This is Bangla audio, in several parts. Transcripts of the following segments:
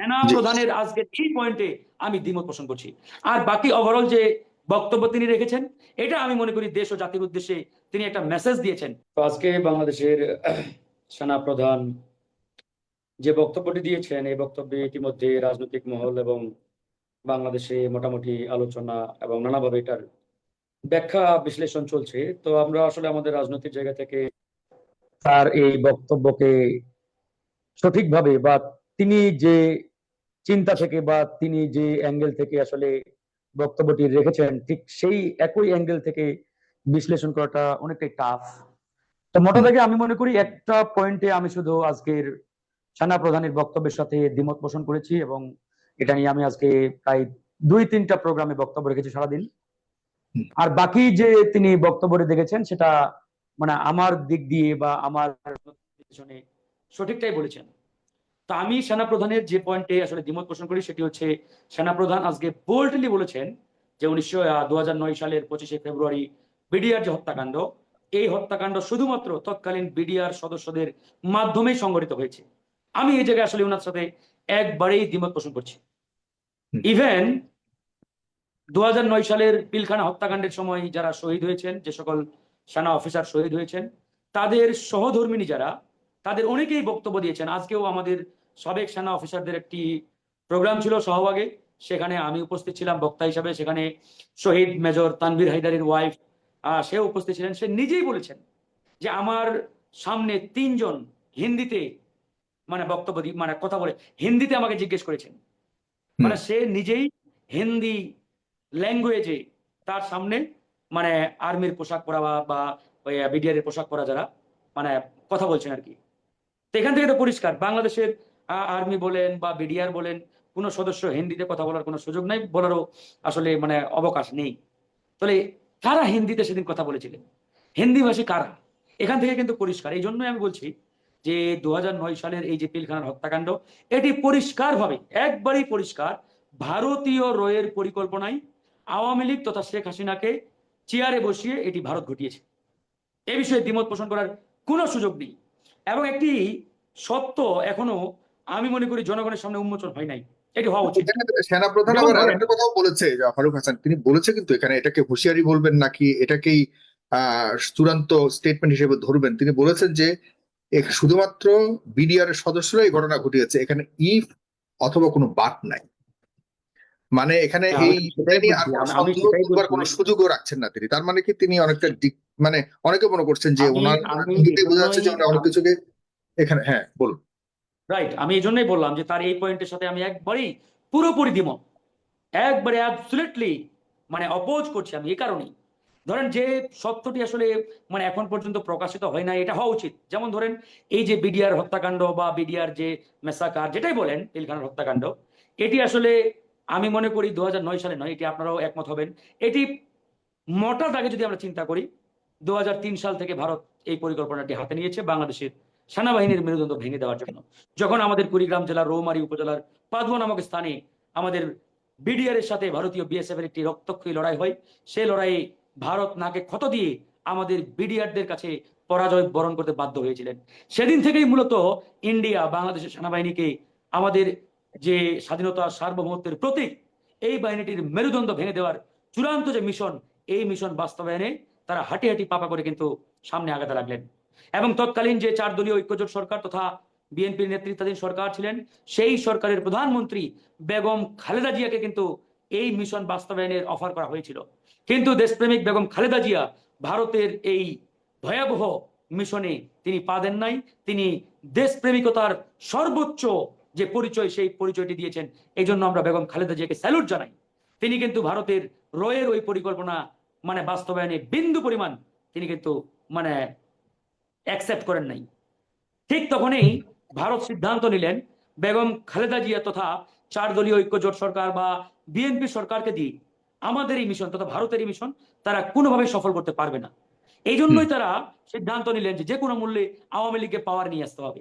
সেনা প্রধানের আজকে এই পয়েন্টে আমি দ্বিমত পোষণ করছি। আর বাকি ওভারঅল যে বক্তব্য তিনি রেখেছেন, এটা আমি মনে করি দেশ ও জাতির উদ্দেশ্যে তিনি একটা মেসেজ দিয়েছেন। তো আজকে বাংলাদেশের সেনা প্রধান যে বক্তব্যটি দিয়েছেন, এই বক্তব্যে ইতিমধ্যে রাজনৈতিক মহল এবং বাংলাদেশে মোটামুটি আলোচনা এবং নানাভাবে এটার ব্যাখ্যা বিশ্লেষণ চলছে। তো আমরা আসলে আমাদের রাজনৈতিক জায়গা থেকে তার এই বক্তব্যকে সঠিকভাবে বা তিনি যে চিন্তা থেকে বা তিনি যে অ্যাঙ্গেল থেকে আসলে বক্তব্যটি রেখেছেন ঠিক সেই একই অ্যাঙ্গেল থেকে বিশ্লেষণ করাটা অনেকটাই টাফ তো মোটা থেকে আমি মনে করি একটা পয়েন্টে আমি শুধু আজকের সেনা প্রধানের বক্তব্যের সাথে দ্বিমত পোষণ করেছি এবং এটা নিয়ে আমি আজকে প্রায় দুই তিনটা প্রোগ্রামে বক্তব্য রেখেছি সারাদিন। আর বাকি যে তিনি বক্তব্যটি দেখেছেন সেটা মানে আমার দিক দিয়ে বা আমার পিছনে সঠিকটাই বলেছেন। তা আমি সেনাপ্রধানের যে পয়েন্টে আসলে দ্বিমত পোষণ করি সেটি হচ্ছে সেনা প্রধান আজকে বোল্ডলি বলেছেন যে উনিশশো দু সালের পঁচিশে ফেব্রুয়ারি বিডিআর যে হত্যাকাণ্ড এই হত্যাকাণ্ড শুধুমাত্র তৎকালীন বিডিআর সদস্যদের মাধ্যমে সংগঠিত হয়েছে আমি এই জায়গায় আসলে ওনার সাথে একবারেই দ্বিমত পোষণ করছি। ইভেন দু হাজার নয় সালের পিলখানা হত্যাকাণ্ডের সময় যারা শহীদ হয়েছেন যে সকল সেনা অফিসার শহীদ হয়েছেন তাদের সহধর্মিনী যারা তাদের অনেকেই বক্তব্য দিয়েছেন আজকেও আমাদের সাবেক সেনা অফিসারদের একটি প্রোগ্রাম ছিল সহভাগে। সেখানে আমি উপস্থিত ছিলাম বক্তা হিসাবে। সেখানে শহীদ মেজর তানভীর হায়দারের ওয়াইফ সে উপস্থিত ছিলেন। সে নিজেই বলেছেন যে আমার সামনে তিনজন হিন্দিতে মানে বক্তব্য মানে কথা বলে হিন্দিতে আমাকে জিজ্ঞেস করেছেন। মানে সে নিজেই হিন্দি ল্যাঙ্গুয়েজে তার সামনে মানে আর্মির পোশাক পরা বা- বিডিআর এর পোশাক পরা যারা মানে কথা বলছেন আর কি। তো এখান থেকে তো পরিষ্কার। বাংলাদেশের আর্মি বলেন বা বিডিআর বলেন, কোনো সদস্য হিন্দিতে কথা বলার কোনো সুযোগ নাই বলারও আসলে মানে অবকাশ নেই। তাহলে কারা হিন্দিতে সেদিন কথা বলেছিলেন? হিন্দিভাষী কারা? এখান থেকে কিন্তু পরিষ্কার। এই জন্যই আমি বলছি যে দু সালের এই যে পিলখানার হত্যাকাণ্ড, এটি পরিষ্কারভাবে একবারই পরিষ্কার। ভারতীয় রয়ের পরিকল্পনায় আওয়ামী লীগ তথা শেখ হাসিনাকে চেয়ারে বসিয়ে এটি ভারত ঘটিয়েছে। এ বিষয়ে দ্বিমত পোষণ করার কোনো সুযোগ নেই। এবং একটি সত্য এখনও আমি মনে করি জনগণের সামনে উন্মোচন হয় নাই। এটি হওয়া উচিত। সেনাপ্রধান আবার আরেকটা কথাও বলেছে ফারুক হাসান। তিনি বলেছে কিন্তু এখানে এটাকে হুঁশিয়ারি বলবেন নাকি এটাকেই চূড়ান্ত স্টেটমেন্ট হিসেবে ধরবেন। তিনি বলেছেন যে শুধুমাত্র বিডিআর এর সদস্যরা এই ঘটনা ঘটিয়েছে। এখানে ইফ অথবা কোনো বাট নাই। মানে এখানে এই কোনো সুযোগও রাখছেন না তিনি। তার মানে কি তিনি অনেকটা মানে অনেকে মনে করছেন যে ওনার বোঝা যাচ্ছে যে অনেক কিছুকে এখানে হ্যাঁ বলুন। রাইট আমি এই জন্যই বললাম যে তার এই পয়েন্টের সাথে আমি একবারেই পুরোপুরি দ্বিমত। একবারে অ্যাবসুলেটলি মানে অপোজ করছি আমি এই কারণেই। ধরেন যে সত্যটি আসলে মানে এখন পর্যন্ত প্রকাশিত হয় না এটা হওয়া উচিত। যেমন ধরেন এই যে বিডিআর হত্যাকাণ্ড বা বিডিআর যে মেসাকার যেটাই বলেন পিলখানার হত্যাকাণ্ড, এটি আসলে আমি মনে করি দু হাজার নয় সালে নয়, এটি আপনারাও একমত হবেন। এটি মোটা দাগে যদি আমরা চিন্তা করি দু হাজার তিন সাল থেকে ভারত এই পরিকল্পনাটি হাতে নিয়েছে বাংলাদেশের সেনাবাহিনীর মেরুদণ্ড ভেঙে দেওয়ার জন্য। যখন আমাদের কুড়িগ্রাম জেলার রৌমারী উপজেলার পাদুয়া নামক স্থানে আমাদের বিডিআর এর সাথে ভারতীয় বিএসএফ এর একটি রক্তক্ষয়ী লড়াই হয় সেই লড়াইয়ে ভারত নাকে ক্ষত দিয়ে আমাদের বিডিআরদের কাছে পরাজয় বরণ করতে বাধ্য হয়েছিলেন। সেদিন থেকেই মূলত ইন্ডিয়া, বাংলাদেশের সেনাবাহিনীকে আমাদের যে স্বাধীনতা সার্বভৌমত্বের প্রতীক, এই বাহিনীটির মেরুদণ্ড ভেঙে দেওয়ার চূড়ান্ত যে মিশন, এই মিশন বাস্তবায়নে তারা হাঁটি হাঁটি পাপা করে কিন্তু সামনে আগাতে লাগলেন। এবং তৎকালীন যে চার দলীয় ঐক্যজোট সরকার তথা বিএনপির নেতৃত্বাধীন সরকার ছিলেন, সেই সরকারের প্রধানমন্ত্রী বেগম খালেদা জিয়াকে কিন্তু এই মিশন বাস্তবায়নের অফার করা হয়েছিল। কিন্তু দেশপ্রেমিক বেগম খালেদা জিয়া ভারতের এই ভয়াবহ মিশনে তিনি পা দেন নাই। তিনি দেশপ্রেমিকতার সর্বোচ্চ যে পরিচয়, সেই পরিচয়টি দিয়েছেন। এই জন্য আমরা বেগম খালেদা জিয়াকে স্যালুট জানাই। তিনি কিন্তু ভারতের রয়ের ওই পরিকল্পনা মানে বাস্তবায়নে বিন্দু পরিমাণ তিনি কিন্তু মানে অ্যাকসেপ্ট করেন নাই। ঠিক তখনই ভারত সিদ্ধান্ত নিলেন বেগম খালেদা জিয়া তথা চার দলীয় ঐক্যজোট সরকার বা বিএনপি সরকারকে দিয়ে আমাদের এই মিশন তথা ভারতের এই মিশন তারা কোনোভাবে সফল করতে পারবে না। এই জন্যই তারা সিদ্ধান্ত নিলেন যে যে কোনো মূল্যে আওয়ামী লীগকে পাওয়ার নিয়ে আসতে হবে।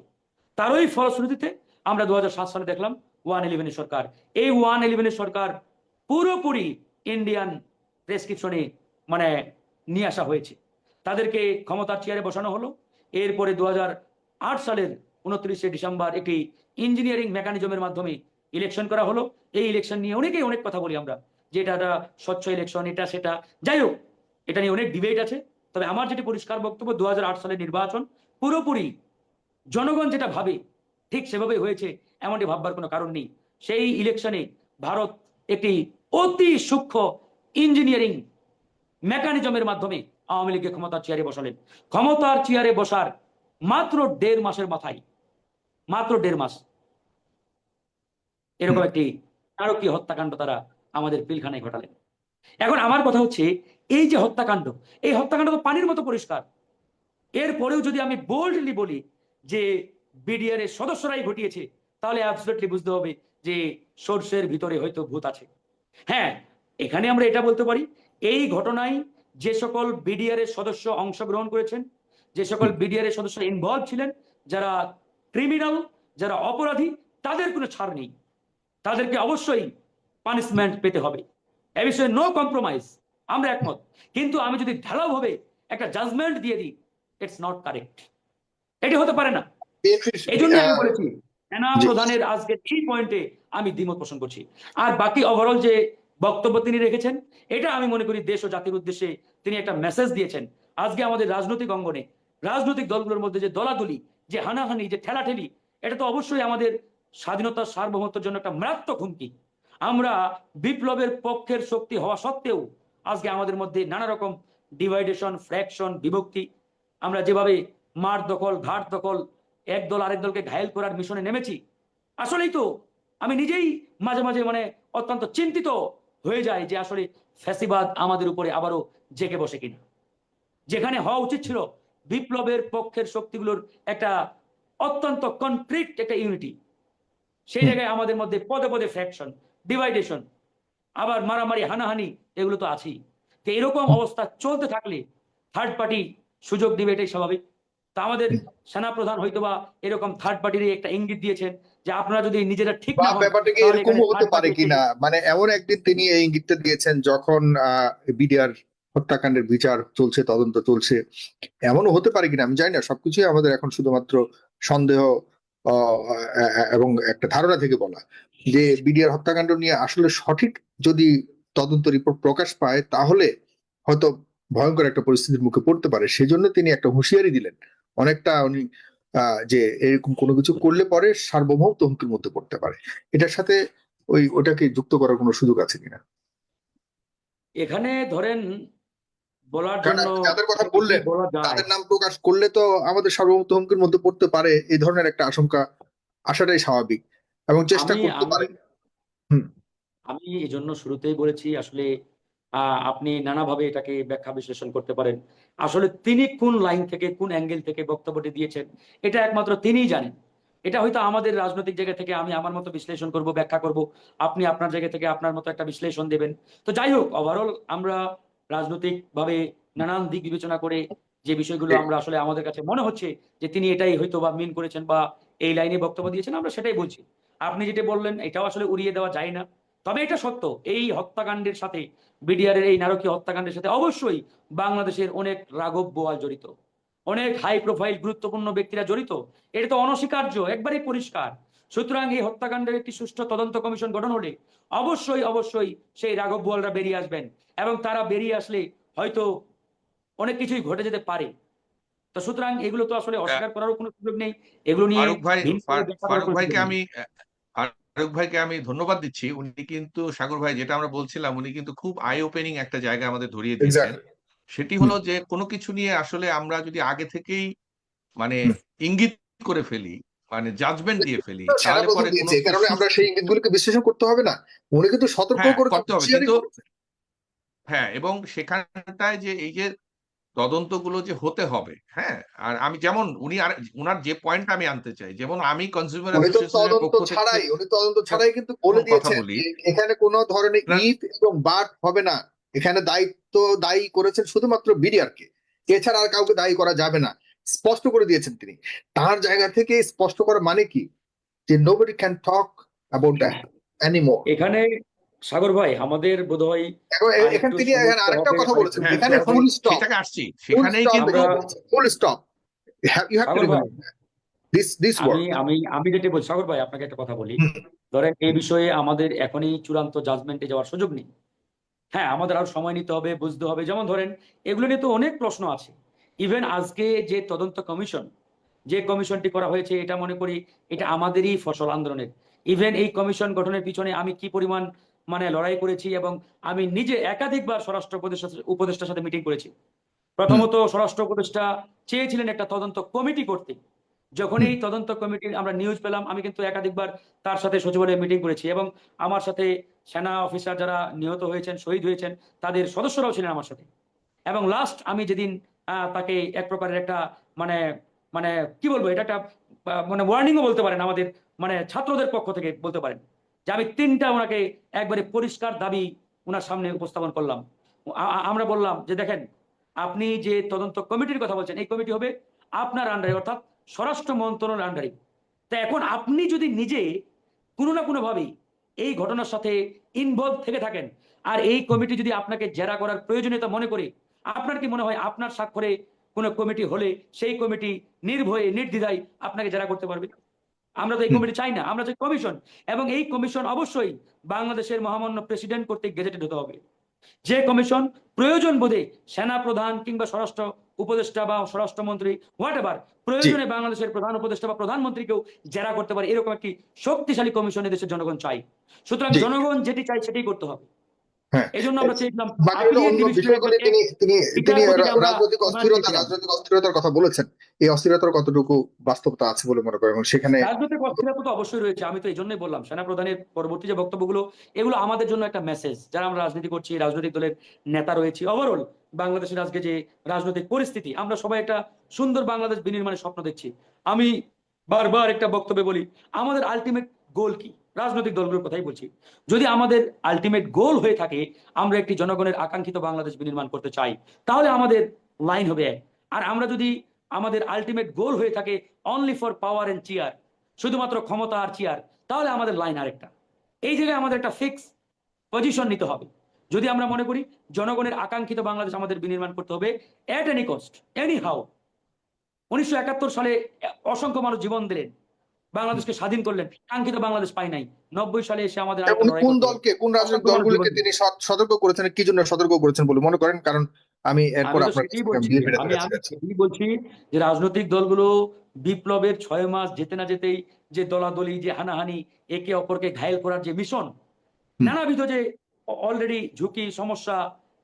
তারই ফলশ্রুতিতে আমরা দু হাজার সাত সালে দেখলাম ওয়ান ইলেভেনের সরকার। এই ওয়ান ইলেভেনের সরকার পুরোপুরি ইন্ডিয়ান প্রেসক্রিপশনে মানে নিয়ে আসা হয়েছে। তাদেরকে ক্ষমতার চেয়ারে বসানো হলো। এরপরে দু হাজার আট সালের উনত্রিশে ডিসেম্বর একটি ইঞ্জিনিয়ারিং মেকানিজমের মাধ্যমে ইলেকশন করা হলো। এই ইলেকশন নিয়ে অনেকেই অনেক কথা বলি আমরা, যে এটা একটা স্বচ্ছ ইলেকশন এটা সেটা। যাই হোক, এটা নিয়ে অনেক ডিবেট আছে। তবে আমার যেটি পরিষ্কার বক্তব্য দু হাজার আট সালের নির্বাচন, পুরোপুরি জনগণ যেটা ভাবে, ঠিক সেভাবেই হয়েছে, এমনটি ভাববার কোনো কারণ নেই। সেই ইলেকশনে ভারত একটি অতি সূক্ষ্ম ইঞ্জিনিয়ারিং মেকানিজমের মাধ্যমে আওয়ামী লীগকে ক্ষমতার চেয়ারে বসালেন। ক্ষমতার চেয়ারে বসার মাত্র দেড় মাসের মাথায় মাত্র দেড় মাস। এরকম। একটি নারকীয় হত্যাকাণ্ড তারা আমাদের পিলখানায় ঘটালেন। এখন আমার কথা হচ্ছে এই যে হত্যাকাণ্ড এই হত্যাকাণ্ড তো পানির মতো পরিষ্কার। এরপরেও যদি আমি বোল্ডলি বলি যে বিডিআর এর সদস্যরাই ঘটিয়েছে তাহলে অ্যাবসলিউটলি বুঝতে হবে যে সর্ষের ভিতরে হয়তো ভূত আছে। হ্যাঁ এখানে আমরা এটা বলতে পারি এই ঘটনায় যে সকল বিডিআর এর সদস্য অংশগ্রহণ করেছেন যে সকল বিডিআর এর সদস্য ইনভলভ ছিলেন যারা ক্রিমিনাল যারা অপরাধী তাদের কোনো ছাড় নেই। তাদেরকে অবশ্যই পানিশমেন্ট পেতে হবে। এ বিষয়ে নো কম্প্রোমাইজ আমরা একমত। কিন্তু আমি যদি ঢালাওভাবে একটা জাজমেন্ট দিয়ে দিই ইটস নট কারেক্ট এটি হতে পারে না। এই জন্য আমি বলেছি সেনা প্রধানের আজকে এই পয়েন্টে আমি দ্বিমত পোষণ করছি। আর বাকি ওভারঅল যে বক্তব্য তিনি রেখেছেন। এটা আমি মনে করি দেশ ও জাতির উদ্দেশ্যে তিনি একটা মেসেজ দিয়েছেন। আজকে আমাদের রাজনৈতিক অঙ্গনে, রাজনৈতিক দলগুলোর মধ্যে যে দলাদলি, যে হানাহানি, যে ঠেলাঠেলি, এটা তো অবশ্যই আমাদের স্বাধীনতার সার্বভৌমত্বের জন্য একটা মারাত্মক হুমকি। আমরা বিপ্লবের পক্ষের শক্তি হওয়া সত্ত্বেও আজকে আমাদের মধ্যে নানা রকম ডিভাইডেশন, ফ্র্যাকশন, বিভক্তি, আমরা যেভাবে মার দখল, ঘাট দখল, এক দল আরেক দলকে ঘায়েল করার মিশনে নেমেছি, আসলেই তো আমি নিজেই মাঝে মাঝে মানে অত্যন্ত চিন্তিত হয়ে যায় যে আসলে ফ্যাসিবাদ আমাদের উপরে আবারও জেগে বসে কিনা। যেখানে হওয়া উচিত ছিল বিপ্লবের পক্ষের শক্তিগুলোর একটা অত্যন্ত কনক্রিট একটা ইউনিটি সেই জায়গায় আমাদের মধ্যে পদে পদে ফ্র্যাকশন ডিভাইডেশন আবার মারামারি হানাহানি এগুলো তো আছেই। তো এরকম অবস্থা চলতে থাকলে থার্ড পার্টি সুযোগ দিবে এটাই স্বাভাবিক। তা আমাদের সেনাপ্রধান হয়তোবা এরকম থার্ড পার্টির একটা ইঙ্গিত দিয়েছেন যে আপনারা যদি নিজেরা ঠিক না ব্যাপারটা কি এখানে হতে পারে কিনা? মানে এমন একদিন তিনি এই ইঙ্গিতটা দিয়েছেন যখন বিডিআর হত্যাকাণ্ডের বিচার চলছে তদন্ত চলছে এমনও হতে পারে কিনা? আমি জানি না সবকিছুই আমাদের এখন শুধুমাত্র সন্দেহ এবং একটা ধারণা থেকে বলা। যে বিডিআর হত্যাকাণ্ড নিয়ে আসলে সঠিক যদি তদন্ত রিপোর্ট প্রকাশ পায় তাহলে হয়তো ভয়ঙ্কর একটা পরিস্থিতির মুখে পড়তে পারে। সেজন্য তিনি একটা হুঁশিয়ারি দিলেন। অনেকটা উনি যে এরকম কোনো কিছু করলে পরে সার্বভৌমত্ব হুমকির মধ্যে পড়তে পারে। এটার সাথে ওই ওটাকে যুক্ত করার কোনো সুযোগ আছে কিনা? এখানে ধরেন বলার জন্য যাদের কথা বললেন, তাদের নাম প্রকাশ করলে তো আমাদের সার্বভৌমত্ব হুমকির মধ্যে পড়তে পারে। এই ধরনের একটা আশঙ্কা আসাটাই স্বাভাবিক এবং চেষ্টা করতে পারে। আমি- হুম। আমি এই জন্য শুরুতেই বলেছি আসলে আপনি নানাভাবে এটাকে ব্যাখ্যা বিশ্লেষণ করতে পারেন। আসলে তিনি কোন লাইন থেকে কোন অ্যাঙ্গেল থেকে বক্তব্যটি দিয়েছেন এটা একমাত্র তিনিই জানেন। এটা হয়তো আমাদের রাজনৈতিক জায়গা থেকে আমি আমার মতো বিশ্লেষণ করব ব্যাখ্যা করব আপনি আপনার জায়গা থেকে আপনার মতো একটা বিশ্লেষণ দেবেন। তো যাই হোক ওভারঅল আমরা রাজনৈতিক ভাবে নানান দিক বিবেচনা করে যে বিষয়গুলো আমরা আসলে আমাদের কাছে মনে হচ্ছে যে তিনি এটাই হয়তো বা মিন করেছেন বা এই লাইনে বক্তব্য দিয়েছেন আমরা সেটাই বলছি। আপনি যেটা বললেন এটাও আসলে উড়িয়ে দেওয়া যায় না। তবে এটা সত্য এই হত্যাকাণ্ডের সাথে বিডিআর এর এই নারকীয় হত্যাকাণ্ডের সাথে অবশ্যই বাংলাদেশের অনেক রাঘব বোয়াল জড়িত। অনেক হাই প্রোফাইল গুরুত্বপূর্ণ ব্যক্তিরা জড়িত। এটা তো অনস্বীকার্য একবারেই পরিষ্কার। সুতরাং এই হত্যাকাণ্ডের একটি সুষ্ঠু তদন্ত কমিশন গঠন হলে অবশ্যই অবশ্যই সেই রাঘব বোয়ালরা বেরিয়ে আসবেন এবং তারা বেরিয়ে আসলে হয়তো অনেক কিছুই ঘটে যেতে পারে। তো সুতরাং এগুলো তো আসলে অস্বীকার করারও কোনো সুযোগ নেই। এগুলো নিয়ে ফারুক ভাই ভিন্ন ফার- ব্যাখ্যা করার ফারুক ভাইকে আমি ফারুক ভাইকে আমি ধন্যবাদ দিচ্ছি। উনি কিন্তু সাগর ভাই যেটা আমরা বলছিলাম উনি কিন্তু খুব আই ওপেনিং একটা জায়গা আমাদের ধরিয়ে দিয়েছেন. সেটি হলো যে কোনো কিছু নিয়ে আসলে আমরা যদি আগে থেকেই মানে ইঙ্গিত করে ফেলি মানে জাজমেন্ট দিয়ে ফেলি তাহলে পরে কারণে আমরা সেই ইঙ্গিতগুলোকে বিশ্লেষণ করতে হবে না। উনি কিন্তু সতর্ক হ্যাঁ, করে করতে হবে, কিন্তু- হ্যাঁ এবং সেখানটায় যে এই যে তদন্তগুলো যে হতে হবে হ্যাঁ? আর আমি যেমন উনি আর উনার যে পয়েন্ট আমি আনতে চাই যেমন আমি কনজিউমার তদন্ত ছাড়াই উনি তদন্ত ছাড়াই কিন্তু বলে কথা দিয়েছেন এখানে কোনো ধরনের। ঈদ এবং বাদ হবে না। এখানে দায়িত্ব দায়ী করেছেন শুধুমাত্র বিডিআর কে এছাড়া আর কাউকে দায়ী করা যাবে না। স্পষ্ট করে দিয়েছেন তিনি। তার জায়গা থেকে স্পষ্ট করা মানে কি? যে nobody can talk about that anymore এখানে সাগর ভাই আমাদের বোধহয় এখন আরেকটু এখানে তিনি আরেকটা কথা বলেছেন হ্যাঁ, এখানে ফুল স্টপ সেটাকে আসছি। সেখানেই কিন্তু full stop you have to this this আমি আমি আমি যেটা বলছি সাগর ভাই আপনাকে একটা কথা বলি। ধরেন এই বিষয়ে আমাদের এখনই চূড়ান্ত জাজমেন্টে যাওয়ার সুযোগ নেই। হ্যাঁ আমাদের আরও সময় নিতে হবে বুঝতে হবে। যেমন ধরেন এগুলো নিয়ে তো অনেক প্রশ্ন আছে। ইভেন আজকে যে তদন্ত কমিশন যে কমিশনটি করা হয়েছে এটা মনে করি এটা আমাদেরই ফসল আন্দোলনের। ইভেন এই কমিশন গঠনের পিছনে আমি কি পরিমাণ মানে লড়াই করেছি এবং আমি নিজে একাধিকবার স্বরাষ্ট্র উপদেষ্টা উপদেষ্টার সাথে মিটিং করেছি। প্রথমত স্বরাষ্ট্র উপদেষ্টা চেয়েছিলেন একটা তদন্ত কমিটি করতে যখন এই তদন্ত কমিটির আমরা নিউজ পেলাম আমি কিন্তু একাধিকবার তার সাথে সচিবালয়ে মিটিং করেছি এবং আমার সাথে সেনা অফিসার যারা নিহত হয়েছেন শহীদ হয়েছেন তাদের সদস্যরাও ছিলেন আমার সাথে। এবং লাস্ট আমি যেদিন আহ, তাকে এক প্রকারের একটা মানে মানে কি বলব এটা একটা মানে ওয়ার্নিংও বলতে পারেন আমাদের মানে ছাত্রদের পক্ষ থেকে বলতে পারেন। যে আমি তিনটা ওনাকে একবারে পরিষ্কার দাবি ওনার সামনে উপস্থাপন করলাম। আমরা বললাম যে দেখেন, আপনি যে তদন্ত কমিটির কথা বলছেন, এই কমিটি হবে আপনার আন্ডারে অর্থাৎ স্বরাষ্ট্র মন্ত্রণালয়ের আন্ডারে তা এখন আপনি যদি নিজে কোনো না কোনো ভাবেই এই ঘটনার সাথে ইনভলভ থেকে থাকেন, আর এই কমিটি যদি আপনাকে জেরা করার প্রয়োজনীয়তা মনে করে, আপনার কি মনে হয় আপনার স্বাক্ষরে কোনো কমিটি হলে সেই কমিটি নির্ভয়ে, নির্দ্বিধায় আপনাকে জেরা করতে পারবে? আমরা তো এই কমিটি চাই না আমরা চাই কমিশন এবং এই কমিশন অবশ্যই বাংলাদেশের মহামান্য প্রেসিডেন্ট কর্তৃক গেজেটেড হতে হবে। যে কমিশন প্রয়োজন বোধে সেনা প্রধান কিংবা স্বরাষ্ট্র উপদেষ্টা বা স্বরাষ্ট্রমন্ত্রী হোয়াট এভার প্রয়োজনে বাংলাদেশের প্রধান উপদেষ্টা বা প্রধানমন্ত্রীকেও জেরা করতে পারে। এরকম একটি শক্তিশালী কমিশন দেশের জনগণ চাই সুতরাং জনগণ যেটি চাই সেটাই করতে হবে। এই জন্য আমরা চেয়েছিলাম তিনি তিনি তিনি রাজনৈতিক অস্থিরতা রাজনৈতিক অস্থিরতার কথা বলেছেন। এই অস্থিরতার কতটুকু বাস্তবতা আছে বলে মনে করেন? সেখানে রাজনৈতিক অস্থিরতা তো অবশ্যই রয়েছে আমি তো এই জন্যই বললাম। সেনা প্রধানের পরবর্তী যে বক্তব্যগুলো এগুলো আমাদের জন্য একটা মেসেজ যারা আমরা রাজনীতি করছি রাজনৈতিক দলের নেতা রয়েছি ওভারঅল বাংলাদেশের আজকে যে রাজনৈতিক পরিস্থিতি আমরা সবাই একটা সুন্দর বাংলাদেশ বিনির্মাণের স্বপ্ন দেখছি। আমি বারবার একটা বক্তব্যে বলি আমাদের আলটিমেট গোল কি? রাজনৈতিক দলগুলোর কথাই বলছি। যদি আমাদের আলটিমেট গোল হয়ে থাকে, আমরা একটি জনগণের আকাঙ্ক্ষিত বাংলাদেশ বিনির্মাণ করতে চাই, তাহলে আমাদের লাইন হবে আর আমরা যদি আমাদের আলটিমেট গোল হয়ে থাকে only for power and chair শুধুমাত্র ক্ষমতা আর চেয়ার তাহলে আমাদের লাইন আরেকটা। এই জায়গায় আমাদের একটা ফিক্স পজিশন নিতে হবে। যদি আমরা মনে করি জনগণের আকাঙ্ক্ষিত বাংলাদেশ আমাদের বিনির্মাণ করতে হবে at any cost any how উনিশশো একাত্তর সালে অসংখ্য মানুষ জীবন দিলেন। বাংলাদেশকে স্বাধীন করলেন। কাঙ্ক্ষিত বাংলাদেশ পাই নাই। নব্বই সালে এসে আমাদের কোন দলকে কোন রাজনৈতিক দলগুলিকে তিনি সতর্ক করেছেন কি জন্য সতর্ক করেছেন বলে মনে করেন কারণ আমি এরপর আমি আমি বলছি যে রাজনৈতিক দলগুলো বিপ্লবের ছয় মাস যেতে না যেতেই যে দলাদলি যে হানাহানি একে অপরকে ঘায়েল করার যে মিশন নানাবিধ যে অলরেডি ঝুঁকি সমস্যা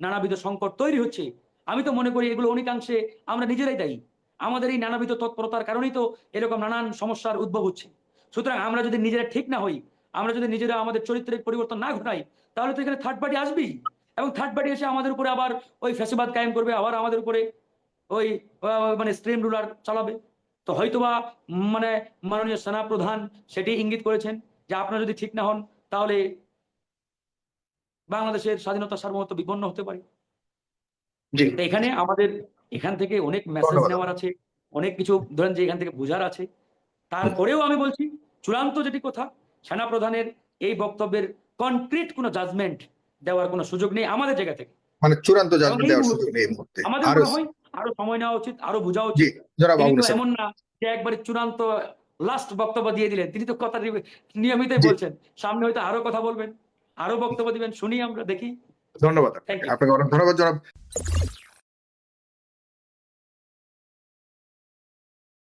নানাবিধ সংকট তৈরি হচ্ছে। আমি তো মনে করি এগুলো অনেকাংশে আমরা নিজেরাই দায়ী। আমাদের এই নানাবিধ তৎপরতার কারণেই তো এরকম নানান সমস্যার উদ্ভব হচ্ছে। সুতরাং আমরা যদি নিজেরা ঠিক না হই আমরা যদি নিজেরা আমাদের চরিত্রের পরিবর্তন না ঘটাই তাহলে তো এখানে থার্ড পার্টি আসবেই। এবং থার্ড পার্টি এসে আমাদের উপরে আবার ওই ফ্যাসিবাদ কায়েম করবে আবার আমাদের উপরে ওই মানে স্ট্রিম রুলার চালাবে। তো হয়তোবা মানে মাননীয় সেনা প্রধান সেটি ইঙ্গিত করেছেন যে আপনারা যদি ঠিক না হন তাহলে বাংলাদেশের স্বাধীনতা সার্বভৌমত্ব বিপন্ন হতে পারে। এখানে আমাদের এখান থেকে অনেক মেসেজ নেওয়ার আছে অনেক কিছু ধরেন যে এখান থেকে বোঝার আছে। তারপরেও আমি বলছি চূড়ান্ত যেটি কথা সেনা প্রধানের এই বক্তব্যের কনক্রিট কোনো জাজমেন্ট দেওয়ার কোনো সুযোগ নেই আমাদের জায়গা থেকে। মানে চূড়ান্ত জাজমেন্ট দেওয়ার সুযোগ নেই এই মুহূর্তে। আমাদের আরও মনে হয় আরও সময় নেওয়া উচিত আরও বোঝা উচিত। জনাব তিনি আবুল তো হাসান এমন না যে একবারে চূড়ান্ত লাস্ট বক্তব্য দিয়ে দিলেন। তিনি তো কথা নিয়মিতই বলছেন। সামনে হয়তো আরও কথা বলবেন আরও বক্তব্য দিবেন শুনি আমরা দেখি। ধন্যবাদ আপনাকে অনেক ধন্যবাদ জনাব।